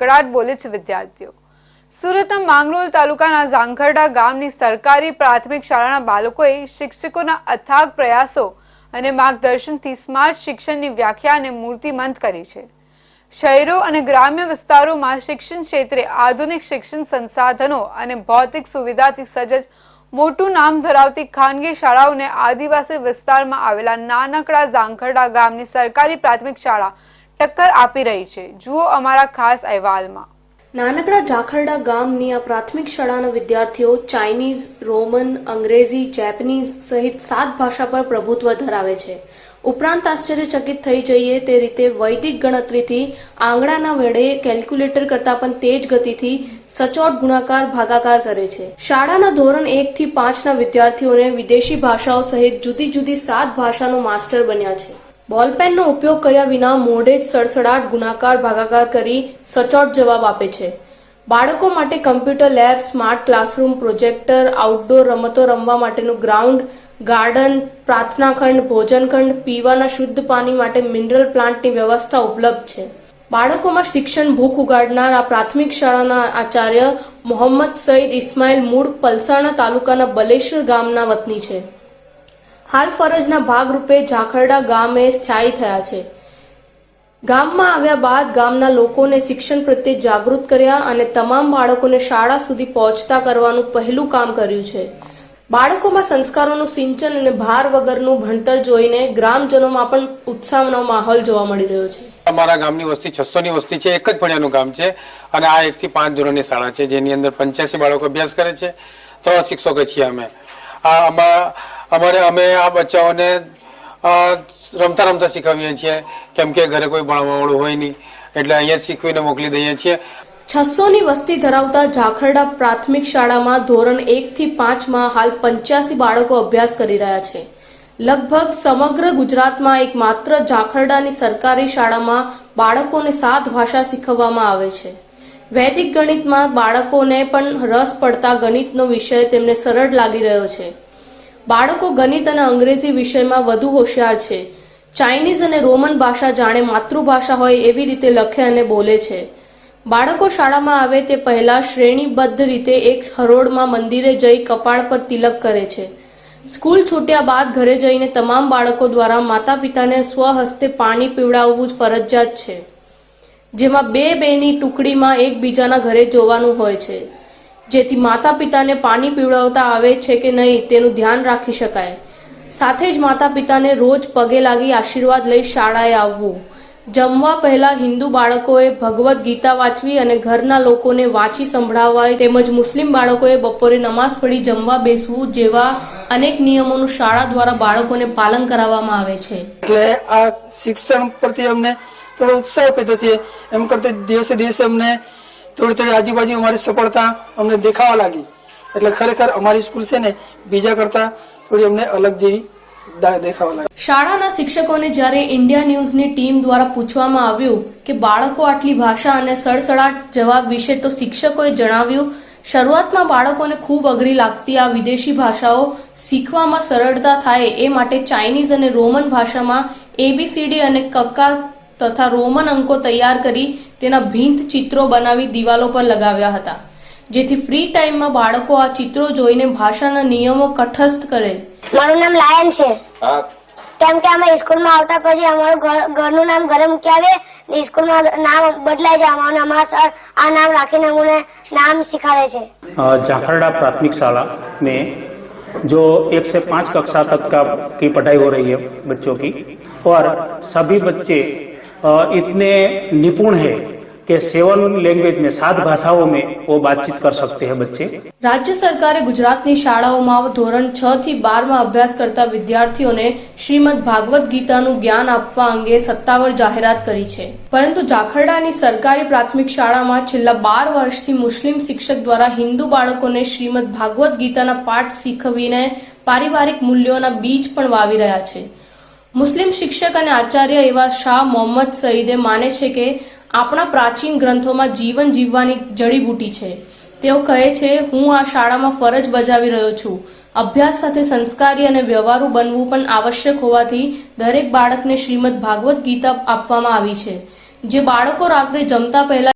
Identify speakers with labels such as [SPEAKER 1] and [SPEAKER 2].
[SPEAKER 1] કડકડાટ બોલે છે વિદ્યાર્થીઓ. સુરતના માંગરોલ તાલુકાના ઝાંખરડા ગામની સરકારી પ્રાથમિક શાળાના બાળકોએ શિક્ષકોના અથાગ પ્રયાસો અને માર્ગદર્શનથી સ્માર્ટ શિક્ષણની વ્યાખ્યા અને મૂર્તિમંત કરી છે. શહેરો અને ગ્રામ્ય વિસ્તારોમાં શિક્ષણ ક્ષેત્રે આધુનિક શિક્ષણ સંસાધનો અને ભૌતિક સુવિધાથી સજ્જ મોટું નામ ધરાવતી ખાનગી શાળાઓને આદિવાસી વિસ્તારમાં આવેલા નાનકડા ઝાંખરડા ગામની સરકારી પ્રાથમિક શાળા ટક્કર આપી રહી છે. જુઓ અમારા ખાસ અહેવાલમાં.
[SPEAKER 2] નાનકડા જાખરડા ગામની આ પ્રાથમિક શાળાના વિદ્યાર્થીઓ ચાઇનીઝ, રોમન, અંગ્રેજી, જેપનીઝ સહિત સાત ભાષા પર પ્રભુત્વ ધરાવે છે. ઉપરાંત આશ્ચર્યચકિત થઈ જઈએ તે રીતે વૈદિક ગણતરીથી આંગળાના વેળે કેલ્ક્યુલેટર કરતાં પણ તેજ ગતિથી સચોટ ગુણાકાર, ભાગાકાર કરે છે. શાળાના ધોરણ એક થી પાંચના વિદ્યાર્થીઓને વિદેશી ભાષાઓ સહિત જુદી જુદી સાત ભાષાનો માસ્ટર બન્યા છે. બોલપેનનો ઉપયોગ કર્યા વિના મોઢે જ સડસડાટ ગુણાકાર ભાગાકાર કરી સચોટ જવાબ આપે છે. બાળકો માટે computer lab, smart classroom, projector outdoor રમતો રમવા માટેનું ગ્રાઉન્ડ, ગાર્ડન, પ્રાર્થનાખંડ, ભોજનખંડ, પીવાના શુદ્ધ પાણી માટે મિનરલ પ્લાન્ટની વ્યવસ્થા ઉપલબ્ધ છે. બાળકોમાં શિક્ષણ ભૂખ ઉગાડનાર આ પ્રાથમિક શાળાના આચાર્ય મોહમ્મદ સઈદ ઇસ્માઇલ મૂળ પલસાણા તાલુકાના બલેશ્વર ગામના વતની છે. હાલ ફરજના ભાગરૂપે ઝાખરડા ગામે સ્થાયી થયા છે. ગામમાં આવ્યા બાદ ગામના લોકોને શિક્ષણ પ્રત્યે જાગૃત કર્યા અને તમામ બાળકોને શાળા સુધી પહોંચતા કરવાનું પહેલું કામ કર્યું છે. બાળકોમાં સંસ્કારોનું સિંચન અને ભાર વગરનું ભણતર જોઈને ગ્રામજનોમાં પણ ઉત્સાહનો માહોલ જોવા મળી રહ્યો છે.
[SPEAKER 3] અમારા ગામની વસ્તી છસો ની વસ્તી છે, એક જ ભણ્યાનું ગામ છે અને આ એક થી પાંચ ધોરણની શાળા છે, જેની અંદર પંચ્યાસી બાળકો અભ્યાસ કરે છે. ત્રણ શિક્ષકો છીએ અમે. આ આમાં અમારે અમે આ બચ્ચાઓને રમતા રમતા શીખવીએ છીએ. કેમ કે ઘરે કોઈ ભણવાવાળું હોય નહીં. એટલે અહીંયા શીખવીને મોકલી દઈએ છીએ.
[SPEAKER 2] છસોની વસ્તી ધરાવતા ઝાખરડા પ્રાથમિક શાળામાં ધોરણ એક થી પાંચમાં હાલ પંચ્યાસી બાળકો અભ્યાસ કરી રહ્યા છે. લગભગ સમગ્ર ગુજરાતમાં એક માત્ર ઝાખરડાની સરકારી શાળામાં બાળકોને સાત ભાષા શીખવવામાં આવે છે. વૈદિક ગણિતમાં બાળકોને પણ રસ પડતા ગણિતનો વિષય તેમને સરળ લાગી રહ્યો છે. બાળકો ગણિત અને અંગ્રેજી વિષયમાં વધુ હોશિયાર છે. ચાઇનીઝ અને રોમન ભાષા જાણે માતૃભાષા હોય એવી રીતે લખે અને બોલે છે. બાળકો શાળામાં આવે તે પહેલાં શ્રેણીબદ્ધ રીતે એક હરોળમાં મંદિરે જઈ કપાળ પર તિલક કરે છે. સ્કૂલ છૂટ્યા બાદ ઘરે જઈને તમામ બાળકો દ્વારા માતા પિતાને સ્વહસ્તે પાણી પીવડાવવું જ ફરજિયાત છે. જેમાં બે બેની ટુકડીમાં એકબીજાના ઘરે જોવાનું હોય છે. જેથી માતા પિતાને પાણી પીવડાવતા આવે છે કે નહીં તેનું ધ્યાન રાખી શકાય. સાથે જ માતા પિતાને રોજ પગે લાગી આશીર્વાદ લઈ શાળાએ આવવું. જમવા પહેલા હિન્દુ બાળકોએ ભગવદ્ ગીતા વાંચવી અને ઘરના લોકોને વાંચી સંભળાવવા તેમજ મુસ્લિમ બાળકોએ બપોરે નમાઝ પડી જમવા બેસવું જેવા અનેક નિયમોનું શાળા દ્વારા બાળકોને પાલન કરાવવામાં આવે છે.
[SPEAKER 4] એટલે આ શિક્ષણ પ્રત્યે અમને થોડો ઉત્સાહ પેદો થયો એમ કરતા દિવસે દિવસે અમને થોડી થોડી આજુબાજુ અમારી સફળતા અમને દેખાવા લાગી. એટલે ખરેખર અમારી સ્કૂલ છે ને, બીજા કરતા થોડી અમને અલગ જેવી
[SPEAKER 2] શાળાના શિક્ષકોને જ્યારે ઇન્ડિયા ન્યૂઝની ટીમ દ્વારા પૂછવામાં આવ્યું કે બાળકો આટલી ભાષા અને સડસડાટ જવાબ વિશે તો શિક્ષકોએ જણાવ્યું, શરૂઆતમાં બાળકોને ખૂબ અઘરી લાગતી આ વિદેશી ભાષાઓ શીખવામાં સરળતા થાય એ માટે ચાઇનીઝ અને રોમન ભાષામાં એબીસીડી અને કક્કા તથા રોમન અંકો તૈયાર કરી તેના ભીંત ચિત્રો બનાવી દિવાલો પર લગાવ્યા હતા જેથી ફ્રી ટાઈમમાં બાળકો આ ચિત્રો જોઈને ભાષાના નિયમો કઠસ્થ કરે
[SPEAKER 5] મારું નામ લાયન છે કેમ કે અમે સ્કૂલમાં આવતા પછી અમારું ઘર ઘરનું નામ ઘરે મૂકી આવીએ ને સ્કૂલમાં નામ બદલાઈ જાય અમારું અમારા સર આ નામ રાખીને અમને નામ શીખવાડે છે
[SPEAKER 6] अ, जाखरडा प्राथमिक शाला में जो एक से पाँच कक्षा तक का की पढ़ाई हो रही है बच्चों की और सभी बच्चे अ, इतने निपुण हैं कि सेवन लैंग्वेज में सात भाषाओं में वो बातचीत कर सकते हैं बच्चे
[SPEAKER 2] રાજ્ય સરકારે ગુજરાતની શાળાઓમાં ધોરણ છ થી બારમાં અભ્યાસ કરતા વિદ્યાર્થીઓને શ્રીમદ ભાગવત ગીતાનું જ્ઞાન આપવા અંગે સત્તાવાર જાહેરાત કરી છે પરંતુ જાખરડાની સરકારી પ્રાથમિક શાળામાં છેલ્લા બાર વર્ષથી મુસ્લિમ શિક્ષક દ્વારા હિન્દુ બાળકોને શ્રીમદ ભાગવત ગીતાના પાઠ શીખવીને પારિવારિક મૂલ્યોના બીજ પણ વાવી રહ્યા છે મુસ્લિમ શિક્ષક અને આચાર્ય એવા શાહ મોહમ્મદ સઈદે માને છે કે આપણા પ્રાચીન ગ્રંથોમાં જીવન જીવવાની જડીબૂટી છે. તેઓ કહે છે, હું આ શાળામાં ફરજ બજાવી રહ્યો છું. અભ્યાસ સાથે સંસ્કારી અને વ્યવહારુ બનવું પણ આવશ્યક હોવાથી દરેક બાળકને શ્રીમદ ભાગવત ગીતા આપવામાં આવી છે. જે બાળકો રાત્રે જમતા પહેલા